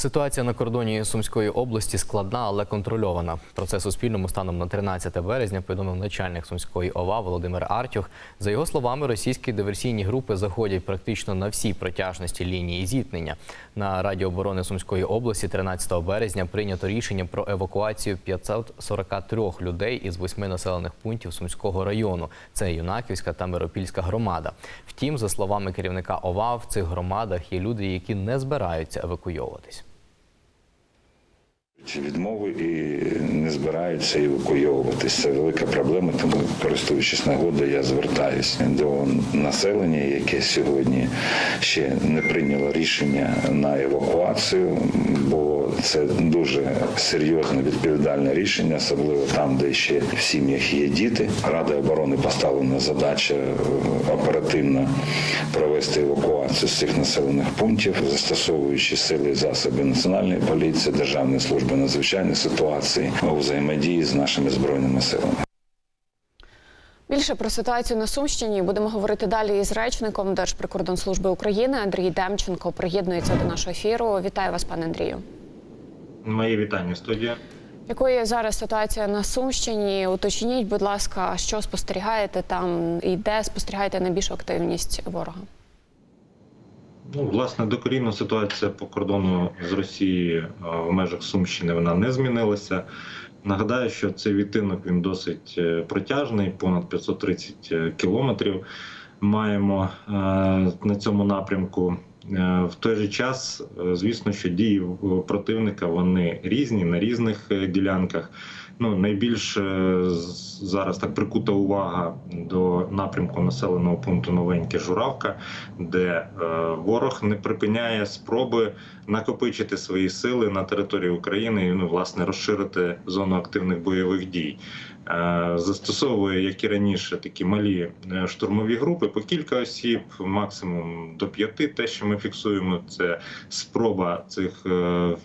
Ситуація на кордоні Сумської області складна, але контрольована. Про це Суспільному станом на 13 березня повідомив начальник Сумської ОВА Володимир Артюх. За його словами, російські диверсійні групи заходять практично на всі протяжності лінії зіткнення. На Раді оборони Сумської області 13 березня прийнято рішення про евакуацію 543 людей із восьми населених пунктів Сумського району. Це Юнаківська та Миропільська громада. Втім, за словами керівника ОВА, в цих громадах є люди, які не збираються евакуйовуватись. Чи відмови і не збираються евакуйовуватись. Це велика проблема, тому користуючись нагодою, я звертаюся до населення, яке сьогодні ще не прийняло рішення на евакуацію, бо це дуже серйозне відповідальне рішення, особливо там, де ще в сім'ях є діти. Рада оборони поставлена задача е, оперативно провести евакуацію з цих населених пунктів, застосовуючи сили і засоби національної поліції, державної служби надзвичайних ситуацій у взаємодії з нашими збройними силами. Більше про ситуацію на Сумщині будемо говорити далі із речником Держприкордонслужби України Андрій Демченко приєднується до нашого ефіру. Вітаю вас, пане Андрію. Мої вітання студія. Якою зараз ситуація на Сумщині? Уточніть, будь ласка, що спостерігаєте там і де спостерігаєте найбільшу активність ворога? Ну, власне, докорінна ситуація по кордону з Росії е, в межах Сумщини вона не змінилася. Нагадаю, що цей відтинок він досить е, протяжний, понад 530 кілометрів. Маємо е, на цьому напрямку. Е, В той же час, е, звісно, що дії противника вони різні на різних е, ділянках. Ну, найбільш зараз так прикута увага до напрямку населеного пункту Новеньке Журавка, де ворог не припиняє спроби накопичити свої сили на території України і ну, власне розширити зону активних бойових дій. Застосовує, як і раніше, такі малі штурмові групи по кілька осіб, максимум до п'яти. Те, що ми фіксуємо, це спроба цих е,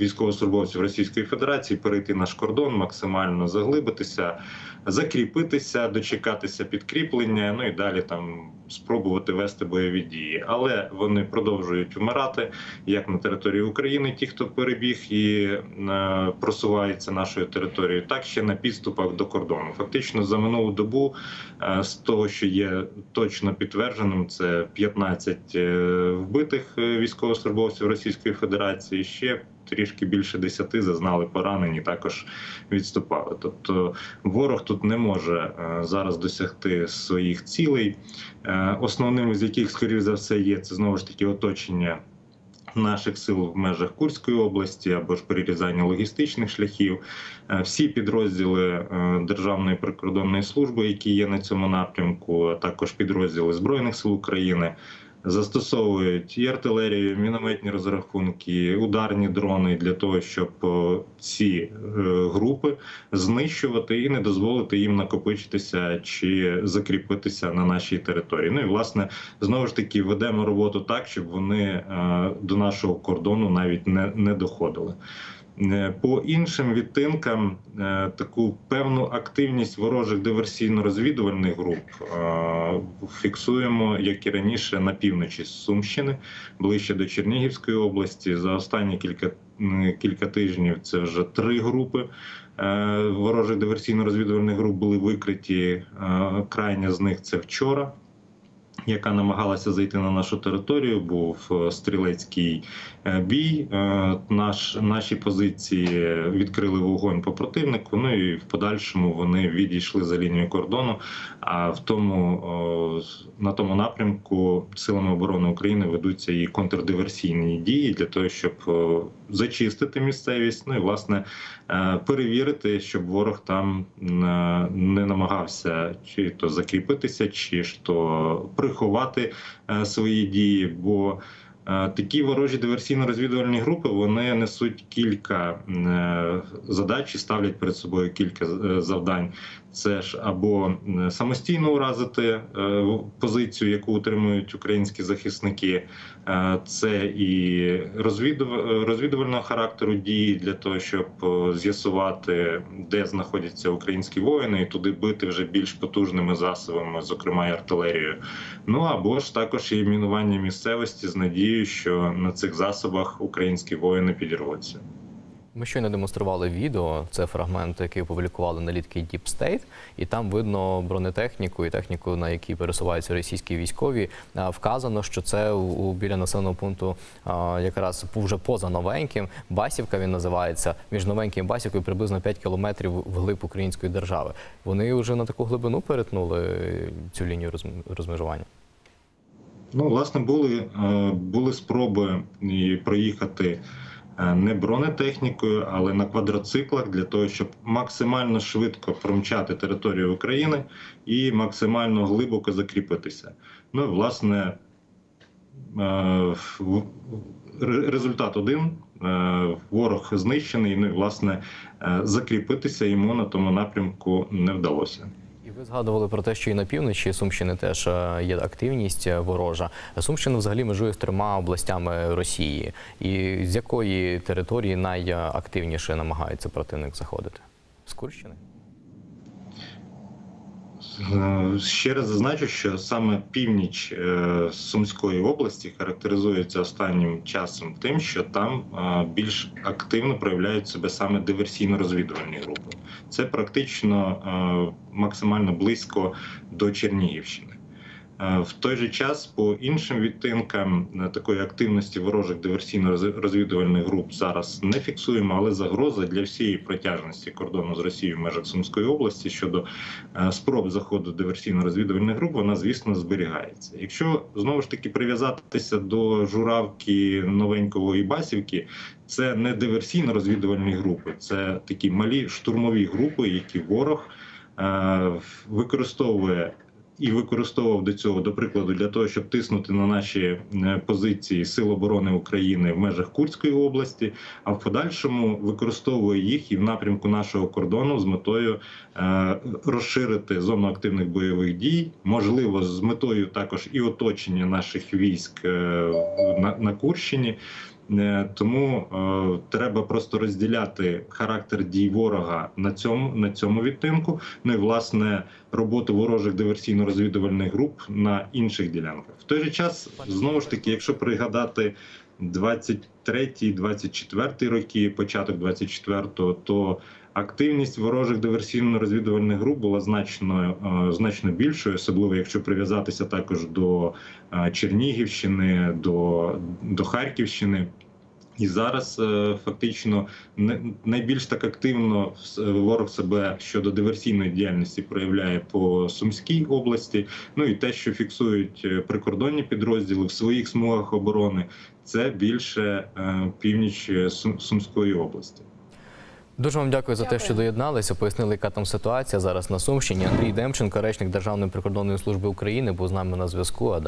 військовослужбовців Російської Федерації перейти наш кордон, максимально заглибитися, закріпитися, дочекатися підкріплення. Ну і далі там спробувати вести бойові дії. Але вони продовжують вмирати як на території України, ті, хто перебіг і е, просувається нашою територією, так ще на підступах до кордону. Фактично за минулу добу е, з того, що є точно підтвердженим, це 15 е, вбитих військовослужбовців Російської Федерації. Ще трішки більше 10 зазнали поранені, також відступали. Тобто ворог тут не може е, зараз досягти своїх цілей. Е, Основним з яких, скоріш за все, є це знову ж таки оточення наших сил в межах Курської області або ж перерізання логістичних шляхів. Е, Всі підрозділи е, Державної прикордонної служби, які є на цьому напрямку, а також підрозділи Збройних сил України. Застосовують і артилерію, і мінометні розрахунки, і ударні дрони для того, щоб е, ці е, групи знищувати і не дозволити їм накопичитися чи закріпитися на нашій території. Ну і власне знову ж таки ведемо роботу так, щоб вони е, до нашого кордону навіть не, не доходили. Е, По іншим відтинкам е, таку певну активність ворожих диверсійно-розвідувальних груп е, фіксуємо, як і раніше, на півночі Сумщини, ближче до Чернігівської області. За останні кілька кілька тижнів це вже три групи ворожих диверсійно-розвідувальних груп були викриті. Крайня з них це вчора яка намагалася зайти на нашу територію, був е, стрілецький е, бій. Е, Наш, наші позиції відкрили вогонь по противнику. Ну і в подальшому вони відійшли за лінію кордону. А в тому на тому напрямку силами оборони України ведуться і контрдиверсійні дії для того, щоб зачистити місцевість. Ну і власне перевірити, щоб ворог там не намагався чи то закріпитися, чи то приховати е, свої дії. Бо е, такі ворожі диверсійно-розвідувальні групи вони несуть кілька е, задач і ставлять перед собою кілька завдань. Це ж або е, самостійно уразити е, позицію, яку утримують українські захисники, Е, це і розвідув- розвідувального характеру дії для того, щоб е, з'ясувати, де знаходяться українські воїни, і туди бити вже більш потужними засобами, зокрема і артилерією. Ну або ж також і мінування місцевості з надією, що на цих засобах українські воїни підірвуться. Ми щойно демонстрували відео. Це фрагмент, який опублікували налітки Deep State, і там видно бронетехніку і техніку, на якій пересуваються російські військові. Вказано, що це у, біля населеного пункту якраз вже поза новеньким. Басівка він називається між новеньким Басівкою приблизно 5 кілометрів вглиб української держави. Вони вже на таку глибину перетнули цю лінію розмежування. Ну, власне, були, е, були спроби проїхати е, не бронетехнікою, але на квадроциклах для того, щоб максимально швидко промчати територію України і максимально глибоко закріпитися. Ну, і, власне, е, результат один. е, Ворог знищений, ну і власне е, закріпитися йому на тому напрямку не вдалося. Ви згадували про те, що і на півночі Сумщини теж е, є активність е, ворожа. Сумщина взагалі межує з трьома областями Росії. І з якої території найактивніше намагається противник заходити? З Курщини? Е, Ще раз зазначу, що саме північ Сумської області характеризується останнім часом тим, що там більш активно проявляють себе саме диверсійно-розвідувальні групи. Це практично е, максимально близько до Чернігівщини. Е, В той же час по іншим відтинкам е, такої активності ворожих диверсійно-розвідувальних груп зараз не фіксуємо, але загроза для всієї протяжності кордону з Росією в межах Сумської області щодо спроб заходу диверсійно-розвідувальних груп, вона звісно зберігається. Якщо знову ж таки прив'язатися до журавки новенького і басівки, це не диверсійно-розвідувальні групи, це такі малі штурмові групи, які ворог е, використовує. І використовував до цього, до прикладу, для того, щоб тиснути на наші е, позиції Сил оборони України в межах Курської області, а в подальшому використовує їх і в напрямку нашого кордону з метою е, розширити зону активних бойових дій, можливо, з метою також і оточення наших військ е, на, на Курщині. Е, Тому е, треба просто розділяти характер дій ворога на цьому на цьому відтинку. Ну і власне роботу ворожих диверсійно-розвідувальних груп на інших ділянках. В той же час знову ж таки, якщо пригадати 23-24 роки, початок 24-го, то активність ворожих диверсійно-розвідувальних груп була значно е, значно більшою, особливо якщо прив'язатися також до е, Чернігівщини, до, до Харківщини. І зараз е, фактично найбільш так активно ворог себе щодо диверсійної діяльності проявляє по Сумській області. Ну і те, що фіксують прикордонні підрозділи в своїх смугах оборони, це більше північ Сумської області. Дуже вам дякую за те, що доєдналися. Пояснили, яка там ситуація зараз на Сумщині. Андрій Демченко, речник Державної прикордонної служби України, був з нами на зв'язку.